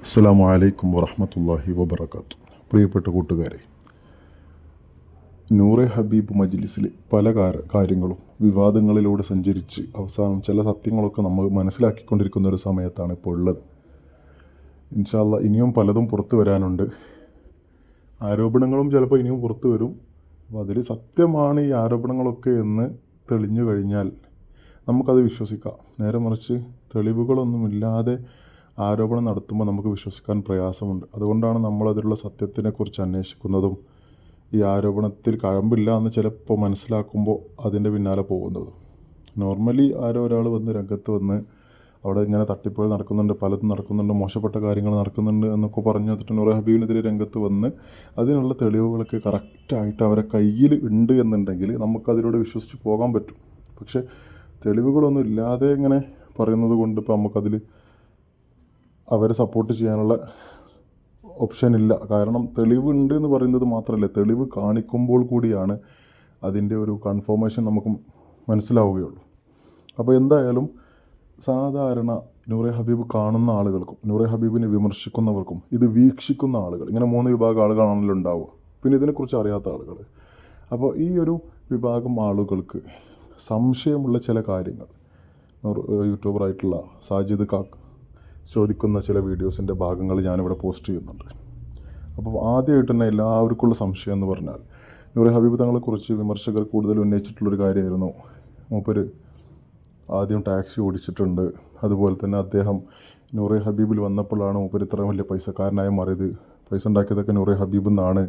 അസ്സാം വലൈക്കും വറഹമത്തല്ലാഹി വബർക്കാത്തു പ്രിയപ്പെട്ട കൂട്ടുകാരെ നൂറെ ഹബീബ് മജ്ലിസിലെ പല കാര- കാര്യങ്ങളും വിവാദങ്ങളിലൂടെ സഞ്ചരിച്ച് അവസാനം ചില സത്യങ്ങളൊക്കെ നമ്മൾ മനസ്സിലാക്കിക്കൊണ്ടിരിക്കുന്ന ഒരു സമയത്താണ് ഇപ്പോൾ ഉള്ളത്. ഇൻഷാല്ല ഇനിയും പലതും പുറത്തു വരാനുണ്ട്. ആരോപണങ്ങളും ചിലപ്പോൾ ഇനിയും പുറത്തു വരും. അപ്പോൾ അതിൽ സത്യമാണ് ഈ ആരോപണങ്ങളൊക്കെ എന്ന് തെളിഞ്ഞു കഴിഞ്ഞാൽ നമുക്കത് വിശ്വസിക്കാം. നേരെ മറിച്ച് തെളിവുകളൊന്നുമില്ലാതെ ആരോപണം നടത്തുമ്പോൾ നമുക്ക് വിശ്വസിക്കാൻ പ്രയാസമുണ്ട്. അതുകൊണ്ടാണ് നമ്മൾ നമ്മളതിലുള്ള സത്യത്തിനെക്കുറിച്ച് അന്വേഷിക്കുന്നതും ഈ ആരോപണത്തിൽ കഴമ്പില്ല എന്ന് ചിലപ്പോൾ മനസ്സിലാക്കുമ്പോൾ അതിന്റെ പിന്നാലെ പോകുന്നതും. നോർമലി ആരോ ഒരാൾ വന്ന് രംഗത്ത് വന്ന് അവിടെ ഇങ്ങനെ തട്ടിപ്പുകൾ നടക്കുന്നുണ്ട് പലതും നടക്കുന്നുണ്ട് മോശപ്പെട്ട കാര്യങ്ങൾ നടക്കുന്നുണ്ട് എന്നൊക്കെ പറഞ്ഞു തന്നിട്ടുണ്ട് നൂറ് ഹബീബിനെതിരെ രംഗത്ത് വന്ന് അതിനുള്ള തെളിവുകളൊക്കെ കറക്റ്റായിട്ട് അവരെ കയ്യിൽ ഉണ്ട് എന്നുണ്ടെങ്കിൽ നമുക്കതിലൂടെ വിശ്വസിച്ച് പോകാൻ പറ്റും. പക്ഷേ തെളിവുകളൊന്നും ഇല്ലാതെ ഇങ്ങനെ പറയുന്നത് കൊണ്ട് ഇപ്പോൾ നമുക്കതിൽ അവരെ സപ്പോർട്ട് ചെയ്യാനുള്ള ഓപ്ഷൻ ഇല്ല. കാരണം തെളിവുണ്ട് എന്ന് പറയുന്നത് മാത്രമല്ല തെളിവ് കാണിക്കുമ്പോൾ കൂടിയാണ് അതിന്റെ ഒരു കൺഫർമേഷൻ നമുക്ക് മനസ്സിലാവുകയുള്ളൂ. അപ്പോൾ എന്തായാലും സാധാരണ നൂറെ ഹബീബ് കാണുന്ന ആളുകൾക്കും നൂറെ ഹബീബിനെ വിമർശിക്കുന്നവർക്കും ഇത് വീക്ഷിക്കുന്ന ആളുകൾ ഇങ്ങനെ മൂന്ന് വിഭാഗം ആളുകളാണല്ലോ ഉണ്ടാവുക. പിന്നെ ഇതിനെക്കുറിച്ച് അറിയാത്ത ആളുകൾ. അപ്പോൾ ഈ ഒരു വിഭാഗം ആളുകൾക്ക് സംശയമുള്ള ചില കാര്യങ്ങൾ യൂട്യൂബറായിട്ടുള്ള സാജിദ് കാക്ക് ചോദിക്കുന്ന ചില വീഡിയോസിന്റെ ഭാഗങ്ങൾ ഞാനിവിടെ പോസ്റ്റ് ചെയ്യുന്നുണ്ട്. അപ്പോൾ ആദ്യമായിട്ട് തന്നെ എല്ലാവർക്കുള്ള സംശയം എന്ന് പറഞ്ഞാൽ ഇവരെ ഹബീബ് തങ്ങളെക്കുറിച്ച് വിമർശകർ കൂടുതൽ ഉന്നയിച്ചിട്ടുള്ളൊരു കാര്യമായിരുന്നു. മൂപ്പര് ആദ്യം ടാക്സി ഓടിച്ചിട്ടുണ്ട്. അതുപോലെ തന്നെ അദ്ദേഹം നൂറെ ഹബീബിൽ വന്നപ്പോഴാണ് മൂപ്പര് ഇത്ര വലിയ പൈസക്കാരനായി മാറിയത്. പൈസ ഉണ്ടാക്കിയതൊക്കെ നൂറെ ഹബീബ് എന്നാണ്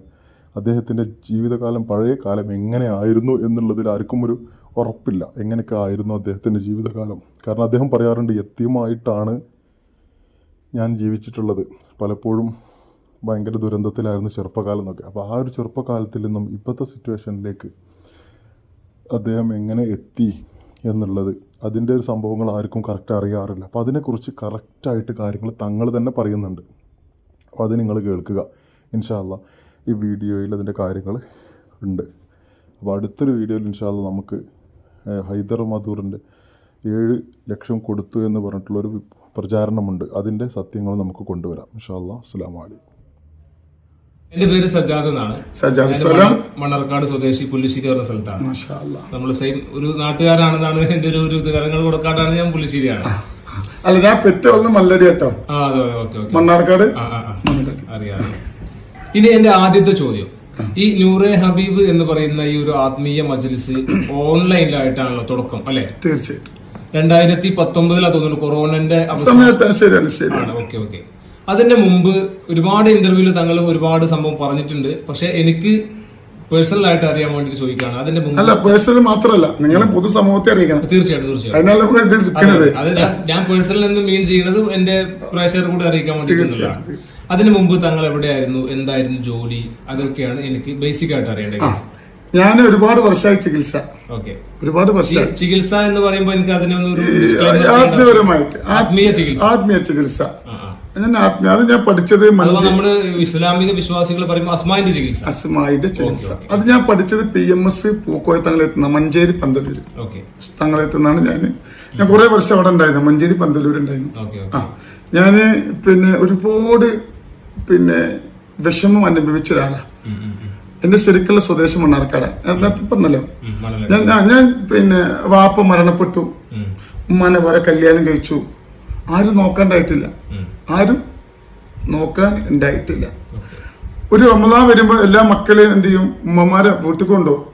അദ്ദേഹത്തിന്റെ ജീവിതകാലം പഴയ കാലം എങ്ങനെയായിരുന്നു എന്നുള്ളതിൽ ആർക്കും ഒരു ഉറപ്പില്ല എങ്ങനെയൊക്കെ ആയിരുന്നു അദ്ദേഹത്തിന്റെ ജീവിതകാലം. കാരണം അദ്ദേഹം പറയാറുണ്ട് യത്യമായിട്ടാണ് ഞാൻ ജീവിച്ചിട്ടുള്ളത് പലപ്പോഴും ഭയങ്കര ദുരന്തത്തിലായിരുന്നു ചെറുപ്പകാലം എന്നൊക്കെ. അപ്പോൾ ആ ഒരു ചെറുപ്പകാലത്തിൽ നിന്നും ഇപ്പോഴത്തെ സിറ്റുവേഷനിലേക്ക് അദ്ദേഹം എങ്ങനെ എത്തി എന്നുള്ളത് അതിന്റെ ഒരു സംഭവങ്ങൾ ആർക്കും കറക്റ്റ് അറിയാറില്ല. അപ്പോൾ അതിനെക്കുറിച്ച് കറക്റ്റായിട്ട് കാര്യങ്ങൾ തങ്ങൾ തന്നെ പറയുന്നുണ്ട്. അപ്പോൾ അത് നിങ്ങൾ കേൾക്കുക. ഇൻഷാല്ല ഈ വീഡിയോയിൽ അതിന്റെ കാര്യങ്ങൾ ഉണ്ട്. അപ്പോൾ അടുത്തൊരു വീഡിയോയിൽ ഇൻഷാല്ല നമുക്ക് ഹൈദർ മധൂറിന്റെ ഏഴ് ലക്ഷം കൊടുത്തു എന്ന് പറഞ്ഞിട്ടുള്ളൊരു പ്രചാരണമുണ്ട്. അതിന്റെ സത്യങ്ങൾ നമുക്ക് കൊണ്ടുവരാം. ഇൻഷാല്ല അസ്സാം വലൈക്കും എന്റെ പേര് സജ്ജാദ് എന്നാണ്. സ്ഥലം? മണ്ണാർക്കാട് സ്വദേശി പുല്ലിശ്ശേരി പറഞ്ഞ സ്ഥലത്താണ്. നമ്മൾ സെയിം ഒരു നാട്ടുകാരാണെന്നാണ് എന്റെ ഒരു ഒരു വിവരങ്ങൾ കൊടുക്കാട്ടാണ് ഞാൻ പുല്ലിശ്ശേരിയാണ് അല്ല ഞാൻ മല്ലടി കേട്ടോ മണ്ണാർക്കാട്? ആ ആ ആ. അറിയാം. ഇനി എന്റെ ആദ്യത്തെ ചോദ്യം. ഈ നൂറെ ഹബീബ് എന്ന് പറയുന്ന ഈ ഒരു ആത്മീയ മജ്ലിസ് ഓൺലൈനിലായിട്ടാണല്ലോ തുടക്കം അല്ലെ? തീർച്ചയായിട്ടും. രണ്ടായിരത്തി പത്തൊമ്പതിലാ തോന്നുന്നു കൊറോണന്റെ സമയത്ത് ശരിയാണ് ശരിയാണ്. Okay okay. അതിന്റെ മുമ്പ് ഒരുപാട് ഇന്റർവ്യൂൽ തങ്ങൾ ഒരുപാട് സംഭവം പറഞ്ഞിട്ടുണ്ട്. പക്ഷെ എനിക്ക് പേഴ്സണൽ ആയിട്ട് അറിയാൻ വേണ്ടി ചോദിക്കുകയാണ് അതിന്റെ മുമ്പ് അല്ല പേഴ്സണൽ മാത്രമല്ല നിങ്ങളെ പൊതുസമൂഹത്തെ അറിയിക്കണം. തീർച്ചയായിട്ടും തീർച്ചയായിട്ടും. അത് ഞാൻ- പേഴ്സണൽ എന്ന് മീൻ ചെയ്യുന്നത് എന്റെ പ്രേക്ഷകർ കൂടെ അറിയിക്കാൻ വേണ്ടിയിട്ടുള്ളതാണ് അതിന് മുമ്പ് തങ്ങൾ എവിടെയായിരുന്നു? എന്തായിരുന്നു ജോലി? അതൊക്കെയാണ് എനിക്ക് ബേസിക് ആയിട്ട് അറിയേണ്ടത്. ഞാൻ ഒരുപാട് വർഷമായി ചികിത്സ. ഒരുപാട് വർഷമായി ചികിത്സ എന്ന് പറയുമ്പോൾ എനിക്ക് അതിനൊന്നും ആത്മീയപരമായിട്ട്. ആത്മീയ ചികിത്സ. ആത്മീയ ചികിത്സ. ഞാൻ ആത്മീയ അത് ഞാൻ പഠിച്ചത് നമ്മൾ ഇസ്ലാമിക വിശ്വാസികൾ പറയുമ്പോൾ അസ്മായിന്റെ ചികിത്സ. അസ്മായിന്റെ ചികിത്സ. അത് ഞാൻ പഠിച്ചത് പി എം എസ് പൂക്കോയ തങ്ങളെത്തുന്ന മഞ്ചേരി പന്തലൂര്. തങ്ങളെത്തുന്നാണ് ഞാൻ ഞാൻ കുറെ വർഷം അവിടെ ഉണ്ടായിരുന്നു മഞ്ചേരി പന്തലൂർ ഉണ്ടായിരുന്നു. ആ. ഞാൻ പിന്നെ ഒരുപാട് പിന്നെ വിഷമം അനുഭവിച്ച ഒരാളാണ് എന്റെ ശരിക്കുള്ള സ്വദേശം മണ്ണാർക്കാട്. പറഞ്ഞല്ലോ. ഞാൻ ഞാൻ- പിന്നെ വാപ്പ മരണപ്പെട്ടു. ഉമ്മാനെ വേറെ കല്യാണം കഴിച്ചു. ആരും നോക്കാണ്ടായിട്ടില്ല. ആരും നോക്കാൻ ഉണ്ടായിട്ടില്ല. ഒരു റമദാൻ വരുമ്പോ എല്ലാ മക്കളെയും എന്ത് ചെയ്യും? ഉമ്മമാരെ വീട്ടിൽ കൊണ്ടുപോകും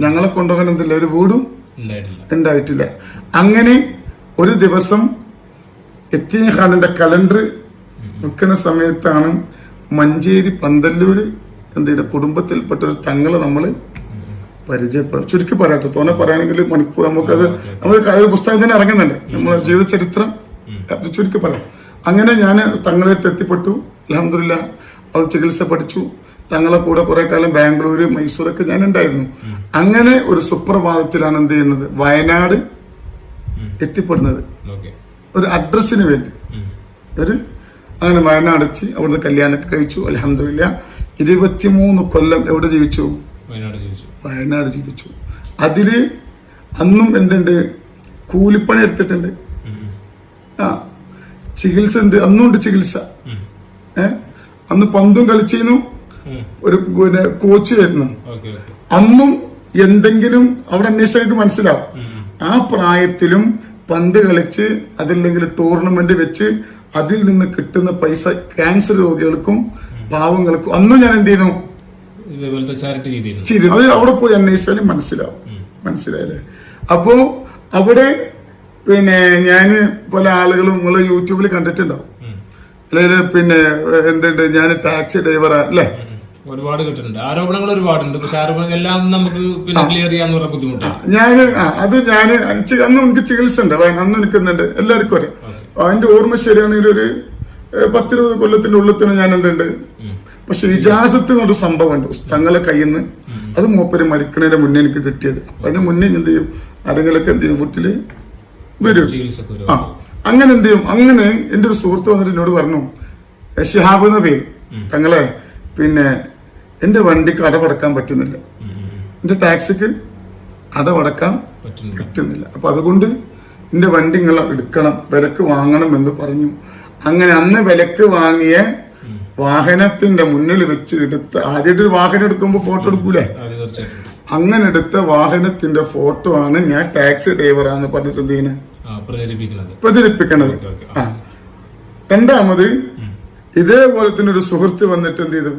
ഞങ്ങളെ കൊണ്ടുപോകാൻ എന്തില്ല? ഒരു വീടും ഉണ്ടായിട്ടില്ല. ഉണ്ടായിട്ടില്ല. അങ്ങനെ ഒരു ദിവസം എത്തിയ ഖാനിന്റെ കലണ്ടർ വിൽക്കുന്ന സമയത്താണ് മഞ്ചേരി പന്തല്ലൂര് എന്തെയ്യുക കുടുംബത്തിൽപ്പെട്ട ഒരു തങ്ങളെ നമ്മൾ പരിചയപ്പെടും ചുരുക്കി പറയാട്ടോ. തോന്നെ പറയുകയാണെങ്കിൽ മണിക്കൂർ നമുക്കത് നമ്മൾ ഒരു പുസ്തകം തന്നെ ഇറങ്ങുന്നുണ്ട്. നമ്മുടെ ജീവിത ചരിത്രം. അത് ചുരുക്കി പറയാം. അങ്ങനെ ഞാൻ തങ്ങളെ എത്തിപ്പെട്ടു. അലഹമില്ല അവൾ ചികിത്സ പഠിച്ചു. തങ്ങളെ കൂടെ കുറെ കാലം ബാംഗ്ലൂര് മൈസൂരൊക്കെ ഞാൻ ഉണ്ടായിരുന്നു അങ്ങനെ ഒരു സുപ്രഭാതത്തിലാണ് എന്ത് ചെയ്യുന്നത്? വയനാട് എത്തിപ്പെടുന്നത്. ഒരു അഡ്രസ്സിന് വേണ്ടി. ഒരു അങ്ങനെ വയനാടെത്തി അവിടുന്ന് കല്യാണമൊക്കെ കഴിച്ചു. അലഹമില്ല ഇരുപത്തിമൂന്ന് കൊല്ലം എവിടെ ജീവിച്ചു? വയനാട് ജീവിച്ചു. അതിൽ അന്നും എന്തുണ്ട്? കൂലിപ്പണി എടുത്തിട്ടുണ്ട്. ആ ചികിത്സ ഉണ്ട് അന്നുണ്ട് ചികിത്സ. ഏ? അന്ന് പന്തും കളിച്ചിരുന്നു. ഒരു പിന്നെ കോച്ച് വരുന്നു അന്നും എന്തെങ്കിലും അവിടെ അന്വേഷകർക്ക് മനസ്സിലാവും. ആ പ്രായത്തിലും പന്ത് കളിച്ച് അതില്ലെങ്കിൽ ടൂർണമെന്റ് വെച്ച് അതിൽ നിന്ന് കിട്ടുന്ന പൈസ ക്യാൻസർ രോഗികൾക്കും പാവങ്ങൾക്കും അന്നും ഞാൻ എന്ത് ചെയ്യുന്നു ചെയ്തിരുന്നു. ചെയ്തു അത് അവിടെ പോയി അന്വേഷിച്ചാലും മനസ്സിലാവും. മനസ്സിലായില്ലേ? അപ്പോ അവിടെ പിന്നെ ഞാൻ പല ആളുകളും നിങ്ങൾ യൂട്യൂബിൽ കണ്ടിട്ടുണ്ടാവും. അതായത് പിന്നെ എന്തുണ്ട്? ഞാൻ ടാക്സി ഡ്രൈവറാ അല്ലേ? ഒരുപാട് കിട്ടുന്നുണ്ട് ആരോപണങ്ങൾ ഒരുപാടുണ്ട്. പക്ഷെ ആരോപണങ്ങൾ എല്ലാം നമുക്ക് പിന്നെ ക്ലിയർ ചെയ്യാന്ന് പറഞ്ഞ ബുദ്ധിമുട്ടാണ്. ഞാൻ അത് ഞാൻ ചി- അന്ന് എനിക്ക് ചികിത്സ ഉണ്ട്. അന്ന് നിൽക്കുന്നുണ്ട് എല്ലാവർക്കും അറിയാം. അതിന്റെ ഓർമ്മ ശരിയാണെങ്കിൽ ഒരു പത്തിരുപത് കൊല്ലത്തിന്റെ ഉള്ളിൽ തന്നെ ഞാൻ എന്തുണ്ട്? പക്ഷെ ഇജാസത്ത് എന്നൊരു സംഭവമുണ്ട്. തങ്ങളെ കയ്യിൽ നിന്ന് അത് മൂപ്പര് മരിക്കണതിന്റെ മുന്നേ എനിക്ക് കിട്ടിയത്. അപ്പൊ അതിന് മുന്നേ എന്ത് ചെയ്യും? ആരെങ്കിലൊക്കെ എന്ത് ചെയ്യും? വീട്ടിൽ വരും. ആ അങ്ങനെ എന്ത് ചെയ്യും? അങ്ങനെ എന്റെ ഒരു സുഹൃത്ത് വന്നിട്ട് എന്നോട് പറഞ്ഞു "ഏ, ഷിഹാബ് എന്ന പേര്. തങ്ങളെ പിന്നെ എന്റെ വണ്ടിക്ക് അടവടക്കാൻ പറ്റുന്നില്ല. എന്റെ ടാക്സിക്ക് അടവടക്കാൻ പറ്റുന്നില്ല. പറ്റുന്നില്ല. അപ്പൊ അതുകൊണ്ട് എന്റെ വണ്ടി നിങ്ങൾ എടുക്കണം വിലക്ക് വാങ്ങണം എന്ന് പറഞ്ഞു. അങ്ങനെ അന്ന് വിലക്ക് വാങ്ങിയ വാഹനത്തിന്റെ മുന്നിൽ വെച്ച് എടുത്ത് ആദ്യമായിട്ട് ഒരു വാഹനം എടുക്കുമ്പോൾ ഫോട്ടോ എടുക്കൂലേ? അങ്ങനെ എടുത്ത വാഹനത്തിന്റെ ഫോട്ടോ ആണ് ഞാൻ ടാക്സി ഡ്രൈവറാന്ന് പറഞ്ഞിട്ട് എന്ത് ചെയ്യുന്നത് ആ പ്രചരിപ്പിക്കുന്നത് പ്രചരിപ്പിക്കണത്. ആ. രണ്ടാമത് ഇതേപോലെ തന്നെ ഒരു സുഹൃത്ത് വന്നിട്ട് എന്ത് ചെയ്തു?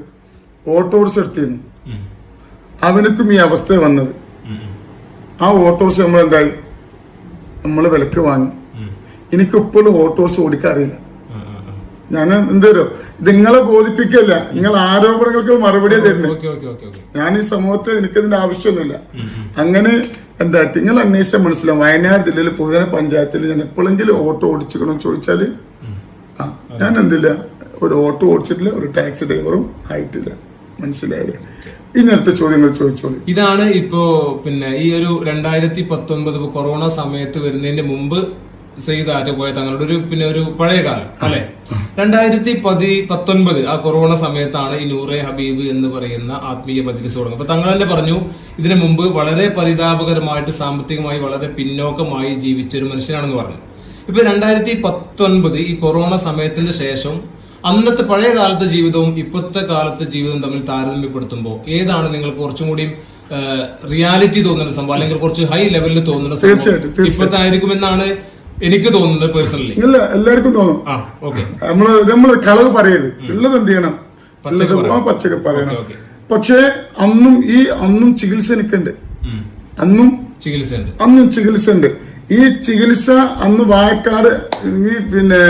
ഓട്ടോറിക്ഷ എടുത്തിരുന്നു. അവനക്കും ഈ അവസ്ഥ വന്നത്. ആ ഓട്ടോറിക്ഷ നമ്മൾ എന്തായി നമ്മൾ വിലക്ക് വാങ്ങി. എനിക്കിപ്പോഴും ഓട്ടോറിക്ഷ ഓടിക്കാറില്ല. ഞാൻ എന്തോ നിങ്ങളെ ബോധിപ്പിക്കല്ല. നിങ്ങൾ ആരോപണങ്ങൾക്ക് മറുപടി തരുന്നത് ഞാൻ ഈ സമൂഹത്തെ എനിക്കതിന്റെ ആവശ്യമൊന്നുമില്ല. അങ്ങനെ എന്താ നിങ്ങൾ അന്വേഷിച്ചാൽ മനസ്സിലാവും. വയനാട് ജില്ലയിൽ പൊതുജന പഞ്ചായത്തിൽ ഞാൻ എപ്പോഴെങ്കിലും ഓട്ടോ ഓടിച്ചിക്കണോ ചോദിച്ചാൽ ആ ഞാൻ എന്തില്ല ഒരു ഓട്ടോ ഓടിച്ചിട്ടില്ല ഒരു ടാക്സി ഡ്രൈവറും ആയിട്ടില്ല. മനസ്സിലായില്ലേ? ഇനി അടുത്ത ചോദ്യങ്ങൾ ചോദിച്ചോളൂ. ഇതാണ് ഇപ്പോ പിന്നെ ഈ ഒരു രണ്ടായിരത്തി പത്തൊൻപത് കൊറോണ സമയത്ത് വരുന്നതിന്റെ മുമ്പ് സെയ്ത് ആറ്റപ്പോയ തങ്ങളുടെ ഒരു പിന്നെ ഒരു പഴയ കാലം അല്ലെ? രണ്ടായിരത്തി പതി പത്തൊൻപത് ആ കൊറോണ സമയത്താണ് ഈ നൂറെ ഹബീബ് എന്ന് പറയുന്ന ആത്മീയ മജ്ലിസ് തുടങ്ങുന്നത്. അപ്പൊ തങ്ങൾ തന്നെ പറഞ്ഞു ഇതിനു മുമ്പ് വളരെ പരിതാപകരമായിട്ട് സാമ്പത്തികമായി വളരെ പിന്നോക്കമായി ജീവിച്ച ഒരു മനുഷ്യനാണെന്ന് പറഞ്ഞു. ഇപ്പൊ രണ്ടായിരത്തി പത്തൊൻപത് ഈ കൊറോണ സമയത്തിന് ശേഷം അന്നത്തെ പഴയ കാലത്തെ ജീവിതവും ഇപ്പോഴത്തെ കാലത്തെ ജീവിതവും തമ്മിൽ താരതമ്യപ്പെടുത്തുമ്പോൾ ഏതാണ് നിങ്ങൾ കുറച്ചും കൂടി റിയാലിറ്റി തോന്നുന്ന സംഭവം അല്ലെങ്കിൽ കുറച്ച് ഹൈ ലെവലിൽ തോന്നുന്ന സംഭവം ഇപ്പോഴത്തെ ഇപ്പോഴത്തെ ആയിരിക്കുമെന്നാണ് എനിക്ക് തോന്നുന്നത് പേഴ്സണലി ഇല്ല എല്ലാവർക്കും തോന്നും. ആ ഓക്കെ നമ്മൾ നമ്മൾ കളവ് പറയരുത്. ഉള്ളത് എന്ത് ചെയ്യണം? പച്ചക്ക് പറയണം. പക്ഷേ അന്നും ഈ അന്നും ചികിത്സ എനിക്കുണ്ട്. അന്നും ചികിത്സ ഉണ്ട്. അന്നും ചികിത്സ ഉണ്ട്. ഈ ചികിത്സ അന്ന് വായക്കാട് ഈ പിന്നെ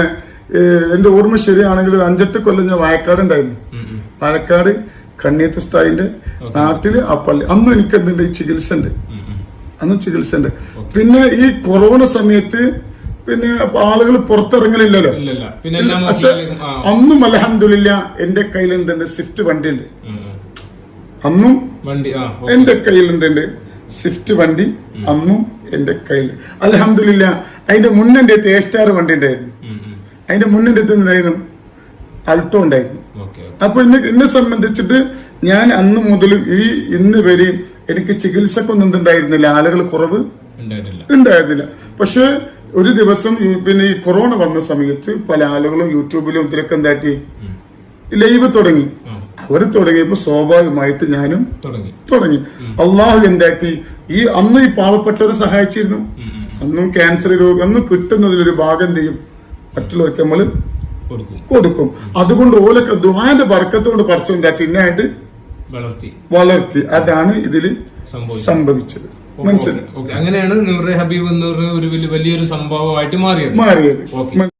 എന്റെ ഓർമ്മ ശരിയാണെങ്കിൽ ഒരു അഞ്ചെട്ട് കൊല്ലം ഞാൻ വായക്കാട് ഉണ്ടായിരുന്നു. വാഴക്കാട് സ്ഥായിന്റെ നാട്ടിൽ ആ പള്ളി. അന്നും എനിക്ക് എന്തുണ്ട് ഈ ചികിത്സ ഉണ്ട്. അന്നും ചികിത്സ ഉണ്ട്. പിന്നെ ഈ കൊറോണ സമയത്ത് പിന്നെ ആളുകൾ പുറത്തിറങ്ങലില്ലല്ലോ. പക്ഷെ അന്നും അലഹമില്ല എന്റെ കയ്യിൽ എന്തുണ്ട്? സ്വിഫ്റ്റ് വണ്ടി ഉണ്ട്. അന്നും. എന്റെ കയ്യിൽ എന്തുണ്ട്? സ്വിഫ്റ്റ് വണ്ടി അന്നും എന്റെ കയ്യിൽ. അലഹമില്ല അതിന്റെ മുന്നെന്റെ സ്റ്റാർ വണ്ടി ഉണ്ടായിരുന്നു. അതിന്റെ മുന്നിന്റെ എന്തായിരുന്നു? അൾട്ടോ ഉണ്ടായിരുന്നു. അപ്പൊ എന്നെ എന്നെ സംബന്ധിച്ചിട്ട് ഞാൻ അന്ന് മുതൽ ഈ ഇന്ന് വരെയും എനിക്ക് ചികിത്സക്കൊന്നും എന്തുണ്ടായിരുന്നില്ല ആളുകൾ കുറവ് ഉണ്ടായിരുന്നില്ല. പക്ഷെ ഒരു ദിവസം പിന്നെ ഈ കൊറോണ വന്ന സമയത്ത് പല ആളുകളും യൂട്യൂബിലും ഇതിലൊക്കെ എന്താക്കി ലൈവ് തുടങ്ങി. അവർ തുടങ്ങിയപ്പോ സ്വാഭാവികമായിട്ട് ഞാനും തുടങ്ങി. അള്ളാഹു എന്താക്കി? ഈ അന്ന് ഈ പാവപ്പെട്ടവരെ സഹായിച്ചിരുന്നു. അന്നും ക്യാൻസർ രോഗം അന്ന് കിട്ടുന്നതിലൊരു ഭാഗം എന്ത് ചെയ്യും? മറ്റുള്ളവർക്ക് നമ്മൾ കൊടുക്കും. അതുകൊണ്ട് ഓലൊക്കെ ദുഹാന്റെ ബർക്കത്തോട് പറിച്ചു എന്താക്കി ഇന്നായിട്ട് വളർത്തി. വളർത്തി. അതാണ് ഇതിൽ സംഭവിച്ചത്. മനസ്സിലായി. അങ്ങനെയാണ് നൂറെ ഹബീബ് എന്ന് പറഞ്ഞ ഒരു വലിയൊരു സംഭവമായിട്ട് മാറിയത്. മാറിയത്.